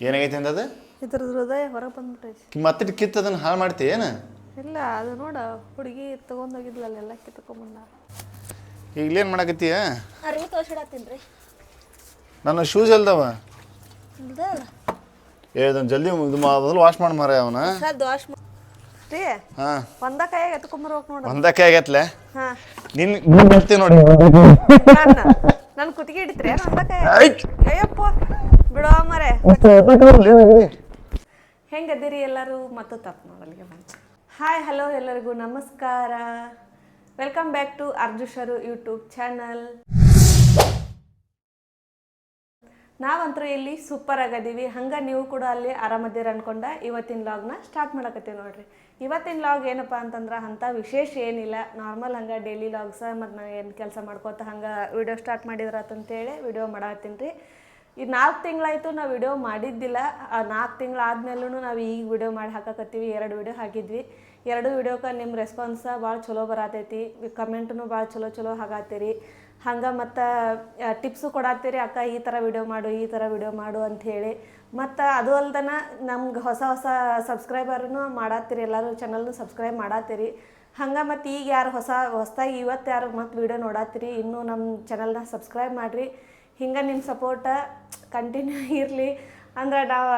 ಏನಾಗೈತೆ ಅಂದದ ಇದ್ರ ಹೃದಯ ಹೊರಗೆ ಬಂದ್ಬಿಟ್ಟೈತಿ. ಮತ್ತೆ ಕಿತ್ತು ಅದನ್ನ ಹಾಳು ಮಾಡ್ತಿ ಏನು? ಇಲ್ಲ ಅದು ನೋಡ ಹುಡುಗಿ ತಗೊಂಡೋಗಿದ್ಲಲ್ಲ ಎಲ್ಲ ಕಿತ್ಕೊಂಬಂದ. ಈಗಲೇನು ಮಾಡಕತ್ತೀಯ? ಅರಿವು ತೋರ್ಸಿಡತ್ತೀನಿ ರೀ. ನನ್ನ ಶೂಸ್ ಎಲ್ದವ? ಏ ಅದನ್ನ ಜಲ್ದಿ ಇದು ಮಾ- ಮೊದಲು ವಾಶ್ ಮಾಡಿ ಮಾರ ಅವನ. ವಾಶ್ ದೋಷ ರೀ ಹಾಂ. ಒಂದ ಕೈಯಾಗ ಎತ್ಕೊಂಬರ್ಬೇಕು ನೋಡ. ಒಂದಕ್ಕೆ ಆಗೈತ್ಲೆ ಹಾ. ನಿನ್ ಬರ್ತೀವಿ ನೋಡಿ. ನನ್ನ ಕುತ್ತಿಗೆ ಹಿಡಿತ್ರಿ ಒಂದ ಕೈ ಅಯ್ಯಪ್ಪ. ಬಿಡೋ ಮರೆ. ಹೆಂಗದಿರಿ ಎಲ್ಲರೂ? ಮತ್ತು ತಪ್ಪು ಮಾಡಲಿಗೆ ಹಾಯ್ ಹಲೋ ಎಲ್ಲರಿಗೂ ನಮಸ್ಕಾರ. ವೆಲ್ಕಮ್ ಬ್ಯಾಕ್ ಟು ಅರ್ಜುಷರು ಯೂಟ್ಯೂಬ್ ಚಾನಲ್ ನಾವಂತೂ ಇಲ್ಲಿ ಸೂಪರ್ ಆಗದೀವಿ. ಹಂಗೆ ನೀವು ಕೂಡ ಅಲ್ಲಿ ಆರಾಮದಿರ ಅನ್ಕೊಂಡ ಇವತ್ತಿನ ಲಾಗ್ನ ಸ್ಟಾರ್ಟ್ ಮಾಡಕತ್ತೀವಿ ನೋಡ್ರಿ. ಇವತ್ತಿನ ಲಾಗ್ ಏನಪ್ಪ ಅಂತಂದ್ರೆ ಅಂತ ವಿಶೇಷ ಏನಿಲ್ಲ. ನಾರ್ಮಲ್ ಹಂಗೆ ಡೈಲಿ ಲಾಗ್ಸ ಮತ್ತು ನಾ ಏನು ಕೆಲಸ ಮಾಡ್ಕೋತ ಹಂಗೆ ವಿಡಿಯೋ ಸ್ಟಾರ್ಟ್ ಮಾಡಿದ್ರತ್ತಂತೇಳಿ ವಿಡಿಯೋ ಮಾಡತ್ತೀನಿ ರೀ. ಈ ನಾಲ್ಕು ತಿಂಗಳಾಯ್ತು ನಾವು ವಿಡಿಯೋ ಮಾಡಿದ್ದಿಲ್ಲ. ಆ ನಾಲ್ಕು ತಿಂಗಳಾದ್ಮೇಲೂ ನಾವು ಈಗ ವಿಡಿಯೋ ಮಾಡಿ ಹಾಕಕತ್ತೀವಿ. ಎರಡು ವಿಡಿಯೋ ಹಾಕಿದ್ವಿ. ಎರಡು ವಿಡಿಯೋಕ್ಕೆ ನಿಮ್ಮ ರೆಸ್ಪಾನ್ಸ ಭಾಳ ಚಲೋ ಬರತೈತಿ. ಕಮೆಂಟ್ನು ಭಾಳ ಚಲೋ ಚಲೋ ಹಾಗಾತೀರಿ ಹಂಗೆ ಮತ್ತು ಟಿಪ್ಸು ಕೊಡತ್ತೀರಿ. ಅಕ್ಕ, ಈ ಥರ ವಿಡಿಯೋ ಮಾಡು, ಈ ಥರ ವಿಡಿಯೋ ಮಾಡು ಅಂಥೇಳಿ ಮತ್ತು ಅದು ಅಲ್ದನ ನಮ್ಗೆ ಹೊಸ ಹೊಸ ಸಬ್ಸ್ಕ್ರೈಬರ್ನು ಮಾಡತ್ತೀರಿ. ಎಲ್ಲರೂ ಚಾನಲ್ನು ಸಬ್ಸ್ಕ್ರೈಬ್ ಮಾಡತ್ತೀರಿ. ಹಂಗೆ ಮತ್ತು ಈಗ ಯಾರು ಹೊಸ, ಹೊಸದಾಗಿ ಇವತ್ತು ಯಾರು ಮತ್ತು ವಿಡಿಯೋ ನೋಡತ್ತೀರಿ, ಇನ್ನೂ ನಮ್ಮ ಚಾನಲ್ನ ಸಬ್ಸ್ಕ್ರೈಬ್ ಮಾಡಿರಿ. ಹಿಂಗೆ ನಿಮ್ಮ ಸಪೋರ್ಟ ಕಂಟಿನ್ಯೂ ಇರಲಿ. ಅಂದ್ರೆ ನಾವು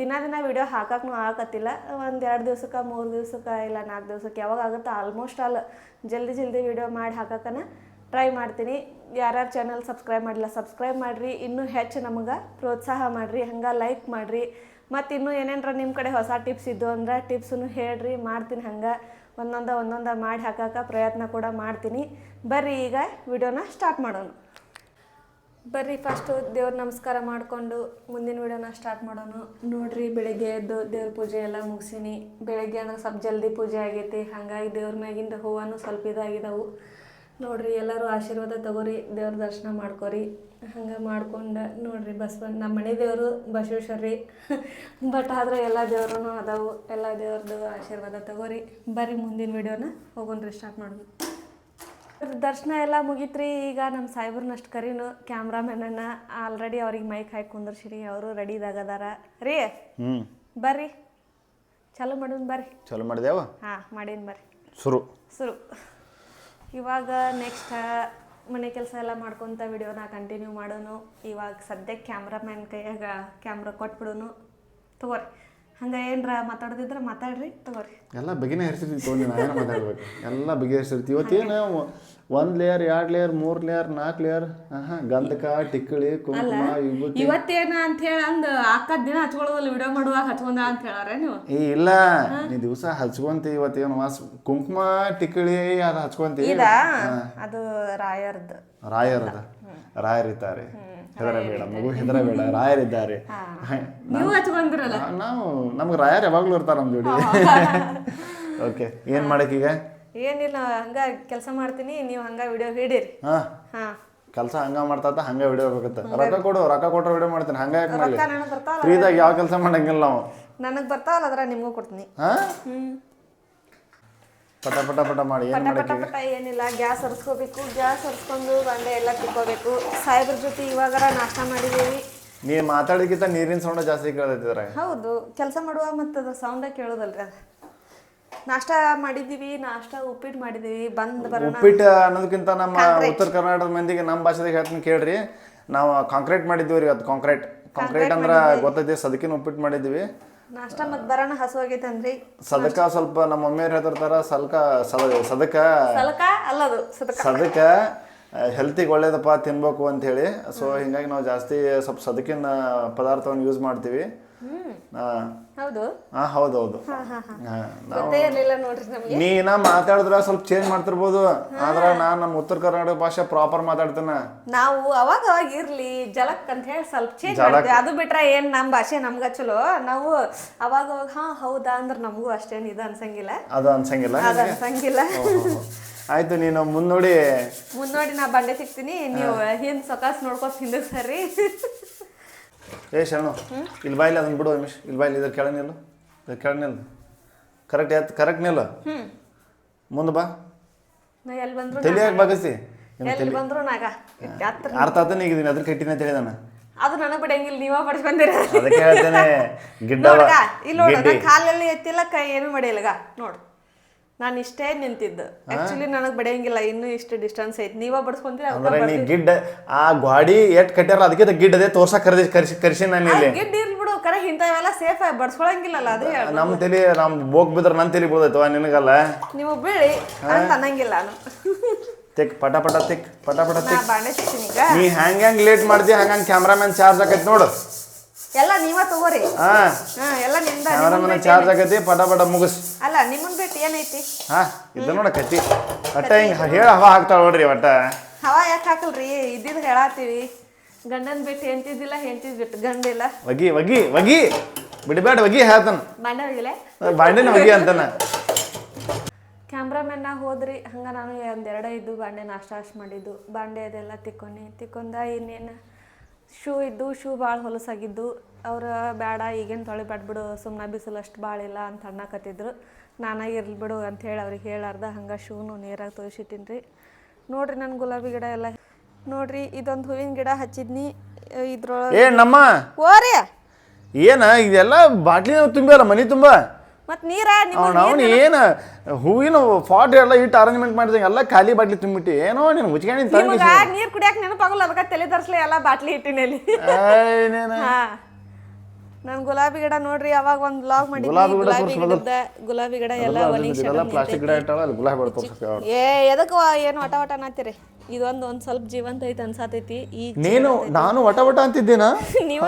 ದಿನ ದಿನ ವಿಡಿಯೋ ಹಾಕಕ್ಕೂ ಆಗತ್ತಿಲ್ಲ ಒಂದು ಎರಡು ದಿವ್ಸಕ್ಕೆ, ಮೂರು ದಿವ್ಸಕ್ಕೆ, ಇಲ್ಲ ನಾಲ್ಕು ದಿವ್ಸಕ್ಕೆ, ಯಾವಾಗ ಆಗುತ್ತೋ ಆಲ್ಮೋಸ್ಟ್ ಆಲ್ ಜಲ್ದಿ ಜಲ್ದಿ ವಿಡಿಯೋ ಮಾಡಿ ಹಾಕಕ್ಕನ ಟ್ರೈ ಮಾಡ್ತೀನಿ. ಯಾರ್ಯಾರು ಚಾನಲ್ ಸಬ್ಸ್ಕ್ರೈಬ್ ಮಾಡಿಲ್ಲ ಸಬ್ಸ್ಕ್ರೈಬ್ ಮಾಡಿರಿ. ಇನ್ನೂ ಹೆಚ್ಚು ನಮಗೆ ಪ್ರೋತ್ಸಾಹ ಮಾಡಿರಿ. ಹಂಗೆ ಲೈಕ್ ಮಾಡಿರಿ. ಮತ್ತು ಇನ್ನೂ ಏನೇನರ ನಿಮ್ಮ ಕಡೆ ಹೊಸ ಟಿಪ್ಸ್ ಇದ್ದು ಅಂದ್ರೆ ಟಿಪ್ಸನ್ನು ಹೇಳ್ರಿ. ಮಾಡ್ತೀನಿ ಹಂಗೆ. ಒಂದೊಂದ ಒಂದೊಂದ ಮಾಡಿ ಹಾಕಕ್ಕೆ ಪ್ರಯತ್ನ ಕೂಡ ಮಾಡ್ತೀನಿ. ಬರ್ರಿ ಈಗ ವಿಡಿಯೋನ ಸ್ಟಾರ್ಟ್ ಮಾಡೋಣ. ಬರ್ರಿ ಫಸ್ಟು ದೇವ್ರ ನಮಸ್ಕಾರ ಮಾಡಿಕೊಂಡು ಮುಂದಿನ ವಿಡಿಯೋನ ಸ್ಟಾರ್ಟ್ ಮಾಡೋಣ. ನೋಡ್ರಿ, ಬೆಳಿಗ್ಗೆ ಎದ್ದು ದೇವ್ರ ಪೂಜೆ ಎಲ್ಲ ಮುಗಿಸಿನಿ. ಬೆಳಗ್ಗೆ ಅಂದ್ರೆ ಸ್ವಲ್ಪ ಜಲ್ದಿ ಪೂಜೆ ಆಗೈತಿ, ಹಾಗಾಗಿ ದೇವ್ರ ಮ್ಯಾಗಿಂದ ಹೂವನು ಸ್ವಲ್ಪ ಇದಾಗಿದಾವು. ನೋಡ್ರಿ, ಎಲ್ಲರೂ ಆಶೀರ್ವಾದ ತಗೋರಿ, ದೇವ್ರ ದರ್ಶನ ಮಾಡ್ಕೊರಿ. ಹಂಗೆ ಮಾಡ್ಕೊಂಡು ನೋಡ್ರಿ, ಬಸವ ನಮ್ಮ ಮನೆ ದೇವರು ಬಸವೇಶ್ವರ ಬಟ್ ಆದ್ರೆ ಎಲ್ಲ ದೇವ್ರೂ ಅದಾವು. ಎಲ್ಲ ದೇವ್ರದ್ದು ಆಶೀರ್ವಾದ ತಗೋರಿ. ಬರ್ರಿ ಮುಂದಿನ ವಿಡಿಯೋನ ಹೋಗೋಣ್ರಿ ಸ್ಟಾರ್ಟ್ ಮಾಡೋಣ. ದರ್ಶನ ಎಲ್ಲ ಮುಗೀತ್ರಿ. ಈಗ ನಮ್ಮ ಸಾಹೇಬ್ರನ್ನಷ್ಟು ಕರೀನು ಕ್ಯಾಮ್ರಾಮನ್ನ ಆಲ್ರೆಡಿ ಅವ್ರಿಗೆ ಮೈಕ್ ಹಾಕಿ ಕುಂದರ್ಸಿರಿ. ಅವರು ರೆಡಿ ರೆಡಿದಾಗದಾರ ರೀ? ಬರ್ರಿ. ಚಲೋ ಮಾಡೋಣ ಬರ್ರಿ. ಚಲೋ ಮಾಡಿದೇವ ಹಾಂ ಮಾಡೀನಿ ಬರ್ರಿ. ಶುರು. ಶುರು. ಇವಾಗ ನೆಕ್ಸ್ಟ್ ಮನೆ ಕೆಲಸ ಎಲ್ಲ ಮಾಡ್ಕೊತ ವಿಡಿಯೋನ ಕಂಟಿನ್ಯೂ ಮಾಡೋನು. ಇವಾಗ ಸದ್ಯಕ್ಕೆ ಕ್ಯಾಮ್ರಾಮ್ಯಾನ್ ಕೈಯಾಗ ಕ್ಯಾಮ್ರಾ ಕೊಟ್ಬಿಡೋನು. ತಗೋರಿ. ಹಂಗೆ ಏನರ ಮಾತಾಡೋದಿದ್ರೆ ಮಾತಾಡ್ರಿ ತಗೋರಿ. ಎಲ್ಲ ಬಗೆನೇ ಹರಿಸಿರ್ತೀವಿ ತೊಗೊಂಡು ಏನು ಮಾತಾಡ್ಬೇಕು? ಎಲ್ಲ ಬಗೆಹರಿಸಿರ್ತೀವಿ ಇವತ್ತೇನು ಒಂದು ಲೇಯರ್ ಎರಡು ಲೇಯರ್ ಮೂರು ಲೇಯರ್ ನಾಲ್ಕು ಲೇಯರ್ ಹಾಂ ಗಂಧಕ ಟಿಕ್ಕಳಿ ಕುಂಕುಮ ವಿಭೂತಿ ಇವತ್ತೇನ ಅಂತ ಹೇಳಿ ಅಂದ ಅಕ್ಕ ದಿನ ಹಚ್ಕೊಳ್ಳೋದಲ್ಲ ವಿಡಿಯೋ ಮಾಡುವಾಗ ಹಚ್ಕೊಂಡ ಅಂತ ಹೇಳಾರ ನೀವು? ಏ ಇಲ್ಲ. ನೀ ದಿವಸ ಹಚ್ಕೊಂತಿ ಇವತ್ತೇನು? ವಾಸ್ ಕುಂಕುಮ ಟಿಕ್ಕಳಿ ಅದು ಹಚ್ಕೊಂತಿ. ಇದಾ ಅದು ರಾಯರ್ದು. ರಾಯರದ. ರಾಯರಿದ್ದಾರೆ. ಹೆದರಬೇಡ ಮಗು ಹೆದರಬೇಡ ರಾಯರಿದ್ದಾರೆ. ನೀವು ನಮ್ಗೆ ರಾಯರ್ ಯಾವಾಗಲೂ ಇರ್ತಾರೆ ನಮ್ಮ ಜೋಡಿ. ಓಕೆ ಏನು ಈಗ? ಏನಿಲ್ಲ ಹಂಗ ಕೆಲಸ ಮಾಡ್ತೀನಿ ನೀವು ಹಂಗ ವಿಡಿಯೋ ಹಿಡೀರಿ. ಕೆಲಸ ಹಂಗ ಮಾಡ್ತಾ ಹಂಗ ವಿಡಿಯೋ ಬೇಕತ್ತ ರೊಕ್ಕ ಕೊಡು ರೊಕ್ಕ ಕೊಟ್ಟರೆ ವಿಡಿಯೋ ಮಾಡ್ತೀನಿ. ಹಂಗ ಯಾಕೆ ಮಾಡಲಿ? ಫ್ರೀದಾಗ ಯಾವ ಕೆಲಸ ಮಾಡಂಗಿಲ್ಲ ನಾವು. ನನಗೆ ಬರ್ತಾವಲ್ಲ ಅದ್ರ ನಿಮಗೂ ಕೊಡ್ತೀನಿ. ಹಾ? ಪಟ ಪಟ ಪಟ ಮಾಡಿ ಏನು ಪಟ ಮಾಡಕ್ಕೆ? ಪಟ ಪಟ ಏನಿಲ್ಲ ಗ್ಯಾಸ್ ಹರಿಸ್ಕೋಬೇಕು ಗ್ಯಾಸ್ ಹರಿಸ್ಕೊಂಡು ಬಂಡೆ ಎಲ್ಲ ತಿಕ್ಕೋಬೇಕು. ಸಾಹೇಬ್ರ ಜೊತೆ ಇವಾಗರ ನಾಷ್ಟ ಮಾಡಿದೀವಿ. ನೀ ಮಾತಾಡೋದಕ್ಕಿಂತ ನೀರಿನ ಸೌಂಡ ಜಾಸ್ತಿ ಕೇಳಿದ್ರೆ ಹೌದು ಕೆಲಸ ಮಾಡುವ ಮತ್ತು ಅದು ಸೌಂಡ ಕೇಳೋದಲ್ರಿ ಅದು. ನಾಷ್ಟ ಮಾಡಿದ್ದೀವಿ ನಾಷ್ಟ ಉಪ್ಪಿಟ್ಟು ಮಾಡಿದ್ದೀವಿ ಬಂದು ಬರೋಣ. ಉಪ್ಪಿಟ್ಟು ಅನ್ನೋದಕ್ಕಿಂತ ನಮ್ಮ ಉತ್ತರ ಕರ್ನಾಟಕದ ಮಂದಿಗೆ ನಮ್ಮ ಭಾಷೆದಾಗ ಹೇಳ್ತೀನಿ ಕೇಳ್ರಿ. ನಾವು ಕಾಂಕ್ರೀಟ್ ಮಾಡಿದ್ದೀವಿ ರೀ ಅದು ಕಾಂಕ್ರೀಟ್ ಕಾಂಕ್ರೀಟ್ ಅಂದ್ರೆ ಗೊತ್ತೈತಿ ಸದಕಿನ ಉಪ್ಪಿಟ್ಟು ಮಾಡಿದ್ದೀವಿ. ನಾಷ್ಟ ಮತ್ತೆ ಬರೋಣ ಹಸುವಾಗೈತೆ ಸದಕ ಸ್ವಲ್ಪ ನಮ್ಮ ಮಮ್ಮಿಯವ್ರು ಹೇಳ್ತಿರ್ತಾರ ಸಲ್ಕ ಸದ ಸದಕ ಸಲಕ ಅಲ್ಲದು ಸದಕ. ಸದಕ ಹೆಲ್ತಿಗೆ ಒಳ್ಳೇದಪ್ಪ ತಿನ್ಬೇಕು ಅಂತ ಹೇಳಿ. ಸೊ ಹಿಂಗಾಗಿ ನಾವು ಜಾಸ್ತಿ ಸ್ವಲ್ಪ ಸದಕಿನ ಪದಾರ್ಥವನ್ನು ಯೂಸ್ ಮಾಡ್ತೀವಿ. ಹೌದು ಹಾ ಹೌದು? ಹೌದು ಹಾಂ ಹಾಂ ಹಾಂ. ಹಾಂ ಇರಲಿಲ್ಲ ನೋಡ್ರಿ ನಮಗೆ. ನೀನ ಮಾತಾಡಿದ್ರ ಸ್ವಲ್ಪ ಚೇಂಜ್ ಮಾಡ್ತಿರ್ಬೋದು. ಆದ್ರ ನಾ ನಮ್ಮ ಉತ್ತರ ಕರ್ನಾಟಕ ಭಾಷೆ ಪ್ರಾಪರ್ ಮಾತಾಡ್ತೇನೆ. ನಾವು ಅವಾಗ ಅವಾಗ ಇರ್ಲಿ ಜಲಕ್ ಅಂತ ಹೇಳಿ ಸ್ವಲ್ಪ ಚೇಂಜ್ ಮಾಡ್ತೀವಿ. ಅದು ಬಿಟ್ರೆ ಏನ್ ನಮ್ಮ ಭಾಷೆ ನಮ್ಗ ಚಲೋ. ನಾವು ಅವಾಗ ಅವಾಗ ಹಾ ಹೌದಾ ಅಂದ್ರ ನಮಗೂ ಅಷ್ಟೇನ್ ಇದು ಅನ್ಸಂಗಿಲ್ಲ. ಅದು ಅನ್ಸಂಗಿಲ್ಲ? ಅದು ಅನ್ಸಂಗಿಲ್ಲ. ಆಯ್ತು ನೀನು ಮುನ್ನೋಡಿ. ಮುನ್ನೋಡಿ ನೋಡಿ ನಾ ಬಂಡೆ ಸಿಗ್ತೀನಿ. ನೀವು ಹಿಂದ್ ಸೊಕಾಸ್ ನೋಡ್ಕೊತ ಹಿಂದಕ್ ಸರ್ರಿ ಏ ಶರಣು ಇಲ್ಲಿ ಬಾಯಿಲ್ಲ ಅದನ್ನ ಬಿಡು ರಮೇಶ್. ಇಲ್ಲಿ ಬಾಯಿಲ್ಲ ಇದ್ರ ಕೆಳ ನಿಲ್ಲು. ಇದ್ರ ಕೆಳ ನಿಲ್ಲು. ಕರೆಕ್ಟ್ ಎತ್ ಕರೆಕ್ಟ್ ನಿಲ್ಲು. ಮುಂದೆ ಬಾ. ನಾ ಎಲ್ಲಿ ಬಂದ್ರು ಬಗಸಿ ಎಲ್ಲಿ ಬಂದ್ರು ನಾಗ. ಅರ್ಥ ಆತನ ಈಗ ಅದ್ರ ಕಟ್ಟಿನ ತಿಳಿದಾನ ಅದು ನನಗೆ ಬಿಡಂಗಿಲ್ಲ ನೀವ ಪಡ್ಕೊಂಡಿರ ಅದಕ್ಕೆ ಹೇಳ್ತೇನೆ ಗಿಡ್ಡ ನೋಡ್ಗ ಇಲ್ಲಿ ನೋಡು ಕಾಲಲ್ಲಿ ಎತ್ತಿಲ್ಲ ಕೈ ಏನು ಮಾಡಿಲ್ಲಗ ನೋಡು. ನಾನು ಇಷ್ಟೇ ನಿಂತಿದ್ದು. ಆಕ್ಚುಲಿ ನನಗೆ ಬಡಿಯಂಗಿಲ್ಲ ಇನ್ನೂ ಇಷ್ಟು ಡಿಸ್ಟೆನ್ಸ್ ಐತಿ. ನೀವ ಬಡ್ಸ್ಕೊಂತೀರ ಅಂದ್ರೆ ನೀ ಗಿಡ್ಡ ಆ ಗಾಡಿ ಎಟ್ ಕಟ್ಟ್ಯಾರ ಅದಕ್ಕೆ ಗಿಡ್ಡ ಅದೇ ತೋರ್ಸ ಕರೆದಿ ಕರ್ಸಿ ಕರ್ಸಿ ನಾನು ಇಲ್ಲಿ. ಗಿಡ್ ಇರ್ಲಿ ಬಿಡು ಕರೆ ಇಂಥವೆಲ್ಲ ಸೇಫ್ ಆಗಿ ಬಡ್ಸ್ಕೊಳಂಗಿಲ್ಲಲ್ಲ ಅದೇ ನಮ್ಮ ತಲೆ ನಮ್ಮ ಬೋಗ್ ಬಿದ್ರ ನನ್ನ ತಲೆ ಬೀಳ್ದೈತವ ನಿನಗಲ್ಲ? ನೀವು ಬೀಳಿ ಅಂತ ಅನ್ನಂಗಿಲ್ಲ ನಾನು. ತಿಕ್ ಪಟ ಪಟ ತಿಕ್ ಪಟ ಪಟ ತಿಕ್. ನೀ ಹ್ಯಾಂಗ್ ಹ್ಯಾಂಗ್ ಲೇಟ್ ಮಾಡ್ದಿ ಹ್ಯಾಂಗ್ ಕ್ಯಾಮ್ರಾಮನ್ ಚಾರ್ಜ್ ಆಕೈತಿ ನೋಡು. ಎಲ್ಲ ನೀವ ತಗೋರಿ. ಹಾ. ಹಾ ಎಲ್ಲ ನಿಮ್ದ ಕ್ಯಾಮ್ರಾಮನ್ ಚಾರ್ಜ್ ಆಗತಿ ಪಟ ಪಟ ಮುಗಿಸ್. ಅಲ್ಲ ನಿಮ್ಮನ್ ಬಿಟ್ಟು ಏನೈತಿ? ಹಾ ಇದು ನೋಡ ಕಟ್ಟಿ. ಒಟ್ಟ ಹಿಂಗ ಹೇಳ ಹವಾ ಹಾಕ್ತಾಳ ನೋಡ್ರಿ ಒಟ್ಟ. ಹವಾ ಯಾಕೆ ಹಾಕಲ್ರಿ? ಇದ್ದಿದ್ ಹೇಳಾತೀವಿ ಗಂಡನ್ ಬಿಟ್ಟು ಹೆಂತಿದ್ದಿಲ್ಲ ಹೆಂತಿದ್ ಬಿಟ್ಟು ಗಂಡಿಲ್ಲ. ವಗಿ ವಗಿ ವಗಿ ಬಿಡಬೇಡ ವಗಿ ಹೇಳ್ತಾನ. ಬಾಂಡೆ ಹೋಗಿಲೆ ಬಾಂಡೆನ ವಗಿ ಅಂತಾನ. ನಾ ಹೋದ್ರಿ ಹಂಗ ನಾನು ಒಂದೆರಡೇ ಇದ್ದು ಬಾಂಡೆ ನಾಷ್ಟ ಅಷ್ಟು ಮಾಡಿದ್ದು. ಬಾಂಡೆ ಅದೆಲ್ಲ ತಿಕ್ಕೊಂಡಿ ತಿಕ್ಕೊಂದ ಇನ್ನೇನು? ಶೂ ಇದ್ದು ಶೂ ಭಾಳ ಹೊಲಸಾಗಿದ್ದು ಅವ್ರು ಬೇಡ ಈಗೇನು ತೊಳೆ ಬಿಡು ಸುಮ್ಮನೆ ಬಿಸಿಲು ಅಷ್ಟು ಭಾಳ ಇಲ್ಲ ಅಂತ ಅನ್ನಕತ್ತಿದ್ರು ನಾನಾಗಿ ಇರ್ಲಿ ಬಿಡು ಅಂತ ಹೇಳಿ ಅವ್ರಿಗೆ ಹೇಳಾರ್ದ ಹಂಗೆ ಶೂನು ನೀರಾಗಿ ತೋರಿಸಿಟ್ಟಿನಿ ರೀ ನೋಡ್ರಿ ನನ್ನ ಗುಲಾಬಿ ಗಿಡ ಎಲ್ಲ. ನೋಡ್ರಿ ಇದೊಂದು ಹೂವಿನ ಗಿಡ ಹಚ್ಚಿದ್ನಿ ಇದ್ರೊಳಗೆ ಏನಮ್ಮ ಓ ಏನ ಇದೆಲ್ಲ ಬಾಟ್ಲಿ ತುಂಬ ಮನಿ ತುಂಬಾ? ಮತ್ತು ನೀರ ಅವ್ನ ಅವ್ನು ಏನು ಹೂವಿನ ಫಾಟ್ ಎಲ್ಲ ಇಟ್ಟು ಅರೇಂಜ್ಮೆಂಟ್ ಮಾಡಿದಂಗೆ ಎಲ್ಲ ಖಾಲಿ ಬಾಟ್ಲಿ ತುಂಬಿಟ್ಟು ಏನೋ ನೀನು ಮುಚ್ಕೊಂಡು ತಂದು ನೀರ್ ಕುಡಿಯಾಕ ನೆನಪಾಗಲ್ಲ ಅದಕ್ಕೆ ತಲೆ ತರಿಸ್ಲಿ ಎಲ್ಲ ಬಾಟ್ಲಿ ಇಟ್ಟಿನಲ್ಲಿ ನಾನು. ಗುಲಾಬಿ ಗಿಡ ನೋಡ್ರಿ ಅವಾಗ ಒಂದು ಬ್ಲಾಗ್ ಮಾಡಿ ಗುಲಾಬಿ ಗಿಡ ಗುಲಾಬಿ ಗಿಡ ಎಲ್ಲ ಪ್ಲಾಸ್ಟಿಕ್ ಗಿಡ ಇಟ್ಟಾಳ ಅಲ್ಲಿ ಗುಲಾಬಿ ತೋರ್ಸಕ್ಕೆ ಏ ಎದಕ್ಕೆ ಏನು ವಟ ವಟ ಅನ್ನತ್ತೀರಿ? ಇದೊಂದು ಒಂದ್ ಸ್ವಲ್ಪ ಜೀವಂತ ಐತೆ ಅನ್ಸಾತೈತಿ ಈಗ ನೀನು ನಾನು ವಟ ವಟ ಅಂತಿದ್ದೇನ? ನೀವ?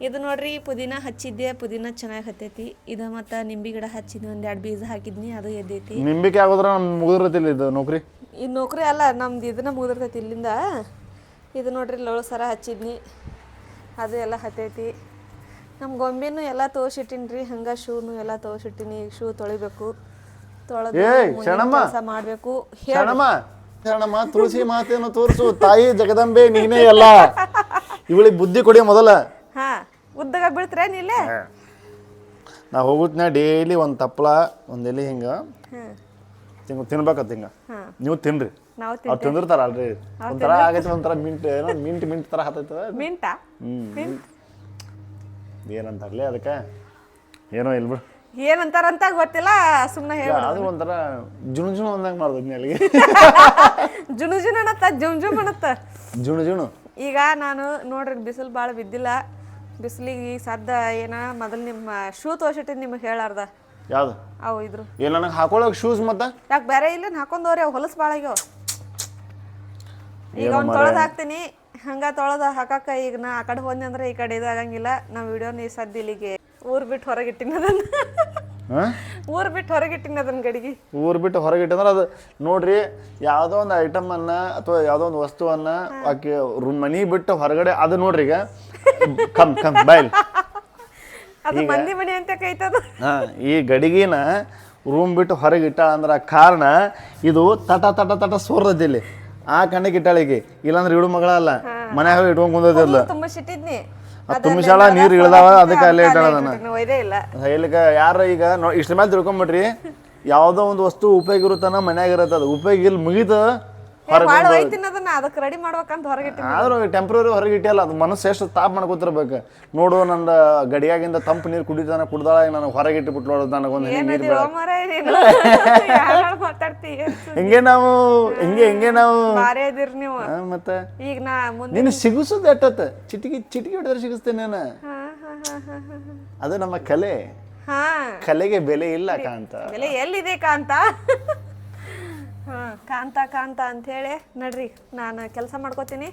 ಇದು ನೋಡ್ರಿ ಪುದೀನ ಹಚ್ಚಿದ್ದೆ ಪುದೀನ ಚೆನ್ನಾಗಿ ಹತ್ತೈತಿ. ಇದು ಮತ್ತು ನಿಂಬಿ ಗಿಡ ಹಚ್ಚಿದ್ನಿ ಒಂದ್ ಎರಡು ಬೀಜ ಹಾಕಿದ್ನಿ ಅದು ಎದ್ದೈತಿ. ನಿಂಬಿಕೆ ಆಗೋದ್ರ ನಮ್ ಮುಗಿದಿರತ್ತಿಲ್ಲ ಇದು ನೌಕರಿ? ಈ ನೌಕರಿ ಅಲ್ಲ ನಮ್ದು ಇದನ್ನ ಮುಗಿದಿರ್ತೈತಿ ಇಲ್ಲಿಂದ. ಇದು ನೋಡ್ರಿ ಲೋಳು ಸರ ಹಚ್ಚಿದ್ನಿ. ಅದು ಎಲ್ಲ ಹತ್ತೈತಿ. ನಮ್ಮ ಗೊಂಬೆನೂ ಎಲ್ಲ ತೋರಿಸಿಟ್ಟಿನಿ ರೀ ಹಂಗೆ ಶೂನು ಎಲ್ಲ ತೋರಿಸಿಟ್ಟಿನಿ ಈಗ ಶೂ ತೊಳಿಬೇಕು. ತೊಳೆದು. ಕೆಲಸ ಮಾಡಬೇಕು. ಶರಣಮ್ಮ ಶರಣಮ್ಮ ತುಳಸಿ ಮಾತೇನು ತೋರಿಸು ತಾಯಿ ಜಗದಂಬೆ ನೀನೇ ಎಲ್ಲ ಇವಳಿಗೆ ಬುದ್ಧಿ ಕೊಡಿ ಮೊದಲ. ಹಾ. ಉದ್ದಗ ಬೀಳ್ತ್ರೇನ್ ನೀಲೆ ನಾ ಹೋಗುತ್ನ ಡೈಲಿ ಒಂದು ತಪ್ಪಲ ಒಂದು ಎಲೆ ಹಿಂಗ. ಹಿಂಗ ತಿಂಗ್ ತಿನ್ಬೇಕತ್ ಹಿಂಗ. ನೀವು ತಿನ್ರಿ. ನಾವು ಅವ್ರು ತಿಂದಿರ್ತಾರ ಅಲ್ರಿ ಒಂಥರ ಆಗೈತೆ ಒಂಥರ ಮಿಂಟ್ ಏನೋ ಮಿಂಟ್ ಮಿಂಟ್ ತರ ಹತ್ತೈತದ ಮಿಂಟಾ? ಹ್ಮ್. ಏನಂತಾರಲಿ ಅದಕ್ಕೆ? ಏನೋ ಇಲ್ಲ ಬಿಡು ಏನಂತಾರಂತ ಗೊತ್ತಿಲ್ಲ ಸುಮ್ಮನೆ ಹೇಳ ಅದು ಒಂಥರ ಜುಣು ಜುಣು ಅಂದಂಗೆ ಮಾಡ್ದೈತಿ ಅಲ್ಲಿಗೆ. ಜುಣು ಜುಣು ಅನ್ನತ್ತ ಜುಮ್ ಜುಮ್ ಅನ್ನತ್ತ. ಜುಣು ಜುಣು ಈಗ ನಾನು ನೋಡ್ರಿ ಬಿಸಿಲು ಭಾಳ ಬಿದ್ದಿಲ್ಲ. ಬಿಸಿಲಿಗೆ ಈಗ ಸದ್ದ ಏನ ಮೊದಲು ನಿಮ್ಮ ಶೂ ತೋರ್ಸಿಟ್ಟಿದ್ದು ನಿಮಗೆ ಹೇಳಾರ್ದ? ಯಾವ್ದು? ಅವು ಇದ್ರು. ಏನು ನನಗೆ ಹಾಕೊಳ್ಳೋಕೆ ಶೂಸ್ ಮತ್ತೆ? ಯಾಕೆ ಬೇರೆ ಇಲ್ಲ ಹಾಕೊಂಡವ್ರಿ ಅವು ಹೊಲಸು ಭಾಳ ಆಗ್ಯಾವ. ಈಗ ಅವ್ನು ತೊಳೆದು ಹಾಕ್ತೀನಿ. ಹಂಗ ತೊಳೆದು ಹಾಕಕ್ಕ ಈಗ ನಾ ಆ ಕಡೆ ಹೋದ್ನಿ ಅಂದ್ರೆ ಈ ಕಡೆ ಇದಾಗಂಗಿಲ್ಲ ನಮ್ಮ ವಿಡಿಯೋ ಈ ಸದ್ದ ಇಲ್ಲಿಗೆ ಊರ್ ಬಿಟ್ಟು ಹೊರಗಿಟ್ಟಿನ ಅದನ್ನ. ಊರು ಬಿಟ್ಟು ಹೊರಗಿಟ್ಟಿನ ಅದನ್ನ ಗಡಿಗೆ. ಊರು ಬಿಟ್ಟು ಹೊರಗೆ ಇಟ್ಟಂದ್ರೆ ಅದು ನೋಡ್ರಿ ಯಾವುದೋ ಒಂದು ಐಟಮನ್ನು ಅಥವಾ ಯಾವುದೋ ಒಂದು ವಸ್ತುವನ್ನು ಆಕೆ ಮನಿ ಬಿಟ್ಟು ಹೊರಗಡೆ ಅದು ನೋಡ್ರಿ ಈಗ ಕಮ್ ಕಮ್ ಬೈಲ್ ಅದು ಮಂದಿ ಮನೆ ಅಂತ ಕೈತದ? ಹಾಂ ಈ ಗಡಿಗಿನ ರೂಮ್ ಬಿಟ್ಟು ಹೊರಗೆ ಇಟ್ಟ ಅಂದ್ರೆ ಕಾರಣ ಇದು ತಟ ತಟ ತಟ ಸೋರ್ದೈತಿ ಇಲ್ಲಿ ಆ ಕಣ್ಣಿಗೆ ಇಟ್ಟಾಳಿಗೆ. ಇಲ್ಲಾಂದ್ರೆ ಇಡು ಮಗಳ ಅಲ್ಲ. ಮನ್ಯಾಗ ಇಟ್ಕೊಂಡ್ ಕುಂದದಿಲ್ಲ ತುಂಬಾ ಸಿಟ್ಟಿದ್ನಿ. ತುಂಬಿಸಾಳ ನೀರು ಇಳ್ದಾವ ಅದಕ್ಕೆ ಅಲ್ಲೇ ಇಟ್ಟಾಳ ಅದನ್ನ ಒಯ್ದೇ ಇಲ್ಲ. ಇಲ್ಲಿಗ ಯಾರ ಈಗ ನೋ ಇಷ್ಟ ಮೇಲೆ ತಿಳ್ಕೊಂಬಿಡ್ರಿ ಯಾವುದೋ ಒಂದು ವಸ್ತು ಉಪಯೋಗ ಇರುತ್ತಾನ ಮನ್ಯಾಗ ಇರತ್ತದ. ಅದು ಉಪಯೋಗ ಇಲ್ಲಿ ಮುಗಿತು ಭಾಳ ಒಯ್ತೀನಿ ಅದನ್ನ ಅದಕ್ಕೆ ರೆಡಿ ಮಾಡ್ಬೇಕಂತ ಆದ್ರೂ ಟೆಂಪ್ರರಿ ಹೊರಗೆ ಇಟ್ಟಿಲ್ಲ ಅದು ಮನಸ್ಸು ಎಷ್ಟು ತಾಪ್ ಮಾಡ್ಕೊತಿರ್ಬೇಕು. ನೋಡು ನಂದು ಗಡಿಯಾಗಿಂದ ತಂಪು ನೀರು ಕುಡಿತಾನ ಕುಡ್ದಾಳ ನನಗೆ ಹೊರಗೆ ಇಟ್ಟು ನೋಡೋದು ನನಗೊಂದು ನೀರು ಹಿಂಗೆ ನಾವು ಹಿಂಗೆ ಹಿಂಗೆ ನಾವು. ನೀವು. ಮತ್ತೆ? ಈಗ ನಾ ಮುಂದೆ ನೀನು ಸಿಗಿಸೋದು ಎಟ್ಟತ್ತೆ? ಚಿಟಿಕಿ ಚಿಟಿಕಿ ಹೊಡೆದ್ರೆ ಸಿಗಿಸ್ತೇನೆ ನಾನು. ಅದು ನಮ್ಮ ಕಲೆ. ಹಾ. ಕಲೆಗೆ ಬೆಲೆ ಇಲ್ಲ ಕಾಂತ. ಬೆಲೆ ಎಲ್ಲಿದೆ ಕಾಂತ? ಹಾ ಕಾಂತ ಕಾಂತ ಅಂತ ಹೇಳಿ ನಡ್ರಿ ನಾನು ಕೆಲಸ ಮಾಡ್ಕೋತೀನಿ.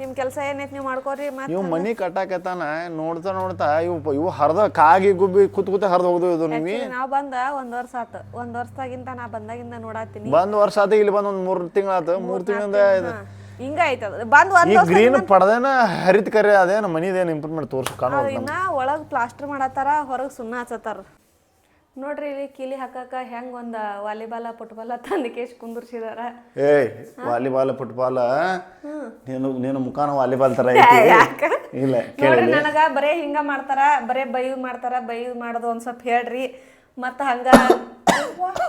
ನಿಮ್ಮ ಕೆಲಸ ಏನೈತಿ ನೀವು ಮಾಡ್ಕೋರಿ ಮತ್ತೆ ನೀವು ಮನಿ ಕಟ್ಟಾಕತ್ತಾನ ನೋಡ್ತಾ ನೋಡ್ತಾ ಇವು ಇವು ಹರ್ದ ಕಾಗಿ ಗುಬ್ಬಿ ಕೂತ್ ಕೂತ ಹರ್ದ ಹೋಗ್ದು ಇದು ನಿಮಗೆ ನಾವು ಬಂದ ಒಂದು ವರ್ಷ ಆತ. ಒಂದ್ ವರ್ಷದಾಗಿಂದ ನಾ ಬಂದಾಗಿಂದ ನೋಡಾತೀನಿ ಬಂದ್ ವರ್ಷ ಆತ ಇಲ್ಲಿ ಬಂದ್ ಒಂದ್ ಮೂರ್ ತಿಂಗಳಾತು. ಮೂರ್ ತಿಂಗಳಿಂದ ಇದು ಹಿಂಗ ಆಯ್ತದ. ಬಂದ್ ಒಂದ್ ಈ ಗ್ರೀನ್ ಪಡ್ದೇನ ಹರಿತ್ ಕರೆ ಅದೇನ ಮನಿದೇನು ಇಂಪ್ರೂವ್ಮೆಂಟ್ ತೋರ್ಸು ಕಾಣೋ ಇನ್ನ ಒಳಗ್ ಪ್ಲಾಸ್ಟರ್ ಮಾಡತ್ತಾರ ಹೊರಗ್ ಸುಣ್ಣ ಹಚ್ಚತ್ತಾರ. ನೋಡ್ರಿ ಇಲ್ಲಿ ಕೀಲಿ ಹಾಕಕ ಹೆಂಗ್ ಒಂದ ವಾಲಿಬಾಲ ಫುಟ್ಬಾಲ ತಂದಿಕೇಶ್ ಕುಂದಿರ್ಸಿದಾರ. ಏಯ್ ವಾಲಿಬಾಲ್ ಫುಟ್ಬಾಲ್ ನೀನು ನೀನು ಮುಖಾನ ವಾಲಿಬಾಲ್ ತರ ಐತಿ? ಇಲ್ಲ ನೋಡ್ರಿ ನನಗ ಬರೇ ಹಿಂಗ ಮಾಡ್ತಾರ ಬರೇ ಬೈಯು ಮಾಡ್ತಾರ ಬೈಯು ಮಾಡೋದು ಒಂದ್ ಸ್ವಲ್ಪ ಹೇಳ್ರಿ. ಮತ್ತ ಹಂಗ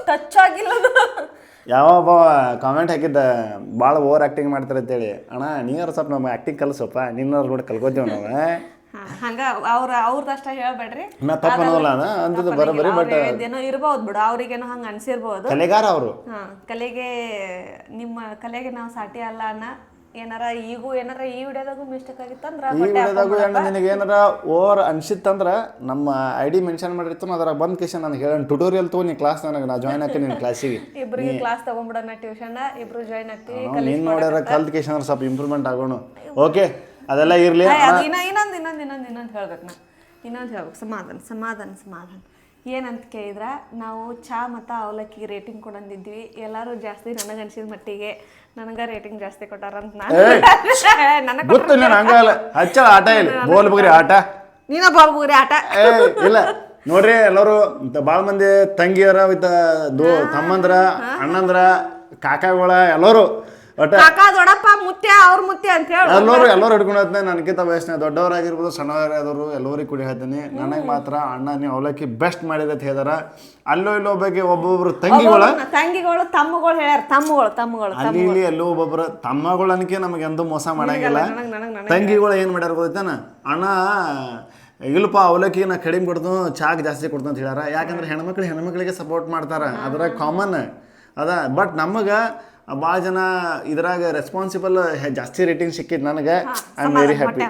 ಟಚ್ ಆಗಿಲ್ಲ ಅದು. ಯಾವೊಬ್ಬ ಕಾಮೆಂಟ್ ಹಾಕಿದ್ದ ಭಾಳ ಓವರ್ ಆ್ಯಕ್ಟಿಂಗ್ ಮಾಡ್ತಾರೆ ಅಂತೇಳಿ. ಅಣ್ಣ ನೀನಾರು ಸ್ವಲ್ಪ ನಮ್ಮ ಆ್ಯಕ್ಟಿಂಗ್ ಕಲಿಸಪ್ಪ ನಿನ್ನವ್ರು ಕೂಡ ಕಲ್ಕೋತೀವಿ ನಾವು ಹಂಗ ಅವ್ರ ಅವ್ರದಷ್ಟ ಹೇಳ್ಬೇಡ್ರಿ. ನಾ ತಪ್ಪು ಅನ್ನೋಲ್ಲ ಅಂಥದ್ದು ಬರೋಬ್ಬರಿ ಬಟ್ ಏನೋ ಇರ್ಬೋದು ಬಿಡು ಅವ್ರಿಗೇನೋ ಹಂಗ ಅನ್ಸಿರ್ಬೋದು. ಕಲೆಗಾರ ಅವರು. ಹಾ ಕಲೆಗೆ ನಿಮ್ಮ ಕಲೆಗೆ ನಾವು ಸಾಟಿ ಅಲ್ಲ ಅನ್ನ ಏನಾರ ಈಗೂ ಏನಾರ ಈ ವಿಡಿಯೋದಾಗೂ ಮಿಸ್ಟೇಕ್ ಆಗಿತ್ತಂದ್ರ ಈ ವಿಡಿಯೋದಾಗೂ ಅಣ್ಣ ನಿನಗೆ ಏನಾರ ಓವರ್ ಅನ್ಸಿತ್ತಂದ್ರೆ ನಮ್ಮ ಐಡಿ ಡಿ ಮೆನ್ಷನ್ ಮಾಡಿರ್ತಾನ ಅದ್ರಾಗ ಬಂದ್ ಕೇಶ ನನಗೆ ಹೇಳ ಟ್ಯುಟೋರಿಯಲ್ ತಗೋ ನೀ ಕ್ಲಾಸ್ ನನಗೆ ನಾ ಜಾಯ್ನ್ ಹಾಕಿ ನಿನ್ನ ಕ್ಲಾಸಿಗೆ ಇಬ್ರಿಗೆ ಕ್ಲಾಸ್ ತಗೊಂಡ್ಬಿಡೋಣ ಟ್ಯೂಷನ್ ಇಬ್ರು ಜಾಯ್ನ್ ಆಗ್ತೀವಿ ನೀನು ನೋಡ್ಯಾರ ಕಲ್ತ್ ಕೇಶ ಅಂದ್ರೆ ಸ್ವಲ್ಪ ಇಂಪ್ರೂವ್ಮೆಂಟ್ ಆಗೋಣ. ಓಕೆ ಅದೆಲ್ಲ ಇರಲಿ. ಇನ್ನ ಇನ್ನೊಂದು ಇನ್ನೊಂದು ಇನ್ನೊಂದು ಇನ್ನೊಂದು ಹೇಳ್ಬೇಕು ನಾ ಇನ್ನೊಂದು ಹೇಳ್ಬೇಕು. ಸಮಾಧಾನ ಸಮಾಧಾನ ಸಮಾಧಾನ. ಏನಂತ ಕೇಳಿದ್ರ ನಾವು ಚಾ ಮತ್ತು ಅವಲಕ್ಕಿ ರೇಟಿಂಗ್ ಕೊಡಂದಿದ್ವಿ. ಎಲ್ಲರೂ ಜಾಸ್ತಿ ನನಗೆ ಅನ್ಸಿದ ಮಟ್ಟಿಗೆ ನನಗೆ ರೇಟಿಂಗ್ ಜಾಸ್ತಿ ಕೊಟ್ಟಾರಂತ ನಾನು ನನಗೆ ಗೊತ್ತು ನೀನು ಹಂಗಲ್ಲ. ಹಚ್ಚಳ ಆಟ ಇಲ್ಲ. ಬೋಲ್ ಬಗ್ರಿ ಆಟ. ನೀನ ಬಾಲ್ಬುಗ್ರಿ ಆಟ. ಇಲ್ಲ. ನೋಡ್ರಿ ಎಲ್ಲರೂ ಭಾಳ ಮಂದಿ ತಂಗಿಯರ ವಿತ್ ದೋ ತಮ್ಮಂದ್ರ ಅಣ್ಣಂದ್ರ ಕಾಕಾಗೋಳ ಎಲ್ಲರೂ ಒಟ್ಟ ಕಾಕ ಮುತ್ಯ ಅವ್ರ ಮುತ್ಯ ಅಂತ ಹೇಳಿ. ಎಲ್ಲರೂ ಎಲ್ಲರೂ ಹಿಡ್ಕೊಂಡು ಹೋಗ್ತಾನೆ ನನಗಿಂತ ವಯಸ್ಸಿನ ದೊಡ್ಡವರಾಗಿರ್ಬೋದು ಸಣ್ಣವರಾದವರು ಎಲ್ಲರಿಗೆ ಕುಡಿ ಹೇಳ್ತೀನಿ. ನನಗೆ ಮಾತ್ರ ಅಣ್ಣ ನೀವು ಅವಲಕ್ಕಿ ಬೆಸ್ಟ್ ಮಾಡಿದೆ ಅಂತ ಹೇಳಿದಾರ. ಅಲ್ಲೋ ಇಲ್ಲೋ ಬಗ್ಗೆ ಒಬ್ಬೊಬ್ರು ತಂಗಿಗಳ ತಂಗಿಗಳು ತಮ್ಮಗಳು ಹೇಳ್ಯಾರ. ತಮ್ಮಗಳು ತಮ್ಮಗಳು ಅಲ್ಲಿ ಇಲ್ಲಿ ಎಲ್ಲೋ ಒಬ್ಬೊಬ್ರು ತಮ್ಮಗಳು ಅನ್ಕೆ ನಮಗೆ ಎಂದೂ ಮೋಸ ಮಾಡಂಗಿಲ್ಲ. ತಂಗಿಗಳು ಏನು ಮಾಡ್ಯಾರ ಗೊತ್ತೈತೇನ ಅಣ್ಣ ಇಲ್ಲಪ್ಪ ಅವಲಕ್ಕಿ ನಾ ಕಡಿಮೆ ಕೊಡ್ತು ಚಾಕ್ ಜಾಸ್ತಿ ಕೊಡ್ತು ಅಂತ ಹೇಳ್ಯಾರ. ಯಾಕಂದ್ರೆ ಹೆಣ್ಮಕ್ಳು ಹೆಣ್ಮಕ್ಳಿಗೆ ಸಪೋರ್ಟ್ ಮಾಡ್ತಾರ. ಅದ್ರಾಗ ಕಾಮನ್ ಅದ ಬಟ್ ನಮಗೆ ಭಾಳ ಜನ ಇದ್ರಾಗ ರೆಸ್ಪಾನ್ಸಿಬಲ್ ಜಾಸ್ತಿ ರೇಟಿಂಗ್ ಸಿಕ್ಕಿದ್ ನನಗೆ. ಐ ಆಮ್ ವೆರಿ ಹ್ಯಾಪಿ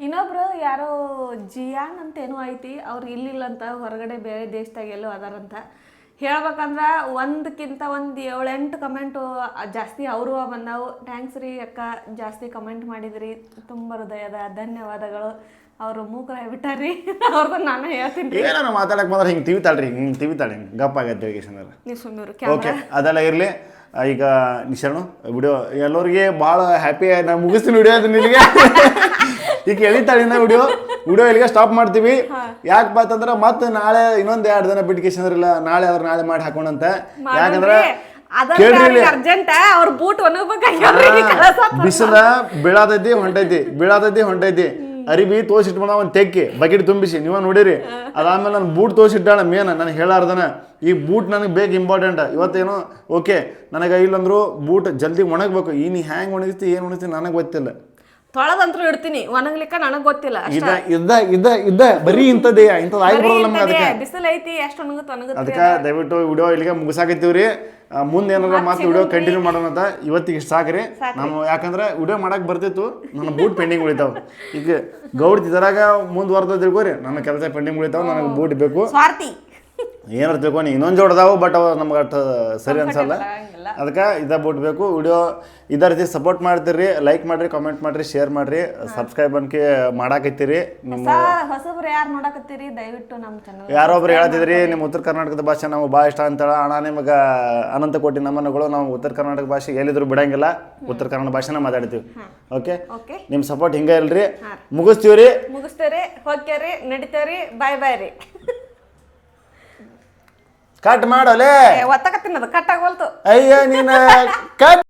ಇನ್ನೊಬ್ರು ಯಾರೋ ಜಿಯಾನ್ ಅಂತ ಏನೋ ಐತಿ ಅವ್ರು ಇಲ್ಲಿಲ್ಲ ಅಂತ ಹೊರಗಡೆ ಬೇರೆ ದೇಶದಾಗ ಎಲ್ಲೋ ಅದಾರಂತ ಹೇಳ್ಬೇಕಂದ್ರ ಒಂದಕ್ಕಿಂತ ಒಂದು ಏಳೆಂಟು ಕಮೆಂಟು ಜಾಸ್ತಿ ಅವರು ಬಂದವು. ಥ್ಯಾಂಕ್ಸ್ ರೀ ಅಕ್ಕ ಜಾಸ್ತಿ ಕಮೆಂಟ್ ಮಾಡಿದ್ರಿ. ತುಂಬ ಹೃದಯದ ಧನ್ಯವಾದಗಳು. ಅವರು ಮೂಕರಾಗ್ಬಿಟ್ಟಾರ್ರಿ ಅವ್ರದ್ದು ನಾನು ಹೇಳ್ತೀನಿ ಏನಾರ ಮಾತಾಡಕ್ ಬಂದ್ರೆ ಹಿಂಗೆ ತಿವಿತಾಳ್ರಿ ಹಿಂಗೆ ತಿವಿತಾಳೆ ಹಿಂಗೆ. ಗಪ್ಪ ಆಗತ್ತೆ ನೀವು ಸುಮ್ಮನೆ ಓಕೆ ಅದೆಲ್ಲ ಇರಲಿ. ಈಗ ನಿಶರಣು ವಿಡಿಯೋ ಎಲ್ಲರಿಗೆ ಭಾಳ ಹ್ಯಾಪಿ ನಾನು ಮುಗಿಸ್ತೀನಿ ವಿಡಿಯೋ ಅದು ನಿನಗೆ. ಈಗ ಎಳಿತಾಳಿನ ವಿಡಿಯೋ ವಿಡಿಯೋ ಇಲ್ಲಿಗೆ ಸ್ಟಾಪ್ ಮಾಡ್ತೀವಿ. ಯಾಕಪ್ಪ ಅಂತಂದ್ರೆ ಮತ್ತೆ ನಾಳೆ ಇನ್ನೊಂದು ಎರಡು ದಿನ ಬಿಟ್ಕೇಶಂದ್ರಿಲ್ಲ ನಾಳೆ ಅವ್ರು ನಾಳೆ ಮಾಡಿ ಹಾಕೋಣಂತೆ. ಯಾಕಂದ್ರೆ ಇಲ್ಲಿ. ಬಿಸಿಲ ಬೀಳಾತೈತಿ ಹೊಂಟೈತಿ ಬೀಳಾತೈತಿ ಹೊಂಟೈತಿ. ಅರಿಬಿ ತೋಸಿಟ್ಕೊಂಡ ಒಂದು ತೆಕ್ಕಿ, ಬಕೆಟ್ ತುಂಬಿಸಿ, ನೀವ ನೋಡಿರಿ. ಅದಾದ್ಮೇಲೆ ನಾನು ಬೂಟ್ ತೋಸಿಟ್ಟಾಳ ಮೇನ್ ನನಗೆ ಹೇಳಾರ್ದನ ಈ ಬೂಟ್ ನನಗೆ ಬೇಕು ಇಂಪಾರ್ಟೆಂಟ್ ಇವತ್ತೇನು, ಓಕೆ, ನನಗೆ ಇಲ್ಲಂದ್ರು ಬೂಟ್ ಜಲ್ದಿ ಒಣಗಬೇಕು. ಈ ನೀ ಹ್ಯಾಂಗ್ ಒಣಗಿಸ್ತಿ, ಏನು ಒಣಗಿಸ್ತಿ ನನಗೆ ಗೊತ್ತಿಲ್ಲ. ತೊಳೆದಂತ್ರು ಇಡ್ತೀನಿ ಒಣಗ್ಲಿಕ್ಕ ನನಗ್ ಗೊತ್ತಿಲ್ಲ ಇದ ಇದ್ದ ಇದ್ದ ಇದ್ದ ಬರೀ ಇಂಥದ್ದೇ ಇಂಥದ್ದು ಆಗಿ ಬರೋಲ್ಲ ನಮ್ಗೆ ಅದಕ್ಕೆ. ಬಿಸಿಲು ಐತಿ ಎಷ್ಟು ಒಣಗುತ್ತ ಒಣಗುತ್ತೆ ಅದಕ್ಕೆ ದಯವಿಟ್ಟು ವಿಡಿಯೋ ಇಲ್ಲಿಗೆ ಮುಗಿಸಾಕತ್ತೀವ್ರಿ. ಮುಂದೆ ಏನಾರ ಮತ್ತೆ ವಿಡಿಯೋ ಕಂಟಿನ್ಯೂ ಮಾಡೋಣ ಅಂತ ಇವತ್ತಿಗೆ ಇಷ್ಟು ಸಾಕ್ರಿ. ನಾವು ಯಾಕಂದ್ರೆ ವಿಡಿಯೋ ಮಾಡಕ್ ಬರ್ತಿತ್ತು ನನ್ನ ಬೂಟ್ ಪೆಂಡಿಂಗ್ ಉಳಿತಾವ. ಈಗ ಗೌಡ್ ಇದರಾಗ ಮುಂದುವರೆದ ತಿಳ್ಕೊರಿ ನನ್ನ ಕೆಲಸ ಪೆಂಡಿಂಗ್ ಉಳಿತಾವ ನನಗೆ ಬೂಟ್ ಬೇಕು. ಸ್ವಾರ್ಥಿ. ಏನಾರು ತಿಳ್ಕೊಂಡು ಇನ್ನೊಂದು ಜೋಡ್ದಾವು ಬಟ್ ಅವ ನಮ್ಗೆ ಅಷ್ಟು ಸರಿ ಅನ್ಸಲ್ಲ. ಅದಕ್ಕೆ ಇದ ಬಿಡ್ಬೇಕು ವಿಡಿಯೋ ಇದೇ ರೀತಿ ಸಪೋರ್ಟ್ ಮಾಡ್ತೀರಿ ಲೈಕ್ ಮಾಡ್ರಿ ಕಾಮೆಂಟ್ ಮಾಡ್ರಿ ಶೇರ್ ಮಾಡ್ರಿ ಸಬ್ಸ್ಕ್ರೈಬ್ ಅನ್ಕೆ ಮಾಡಾಕತ್ತೀರಿ. ನಿಮ್ಮ ಹೊಸ ಹೊಸಬ್ರು ಯಾರು ನೋಡಕತ್ತೀರಿ? ದಯವಿಟ್ಟು ನಮ್ಮ ಚಾನಲ್ ಯಾರೊಬ್ರು ಹೇಳ್ತಿದ್ರಿ ನಿಮ್ಮ ಉತ್ತರ ಕರ್ನಾಟಕದ ಭಾಷೆ ನಾವು ಭಾಳ ಇಷ್ಟ ಅಂತೇಳ ಅಣ್ಣ ನಿಮಗೆ ಅನಂತ ಕೋಟಿ ನಮ್ಮನ್ನುಗಳು ನಾವು ಉತ್ತರ ಕರ್ನಾಟಕ ಭಾಷೆ ಎಲ್ಲಿದ್ರು ಬಿಡಂಗಿಲ್ಲ ಉತ್ತರ ಕನ್ನಡ ಭಾಷೆನ ಮಾತಾಡ್ತೀವಿ. ಓಕೆ ನಿಮ್ಮ ಸಪೋರ್ಟ್ ಹಿಂಗೆ ಇಲ್ರಿ. ಮುಗಿಸ್ತೀವ್ರಿ. ರೀ ಹೋಗ್ತೇರಿ ರೀ ಬಾಯ್ ಬಾಯ್ ರೀ. ಕಟ್ ಮಾಡೋಲೆ. ಒತ್ತಕತ್ತೀನಿ ಅದು ಕಟ್ ಆಗೋಲ್ತು ಅಯ್ಯ ನೀನು ಕಟ್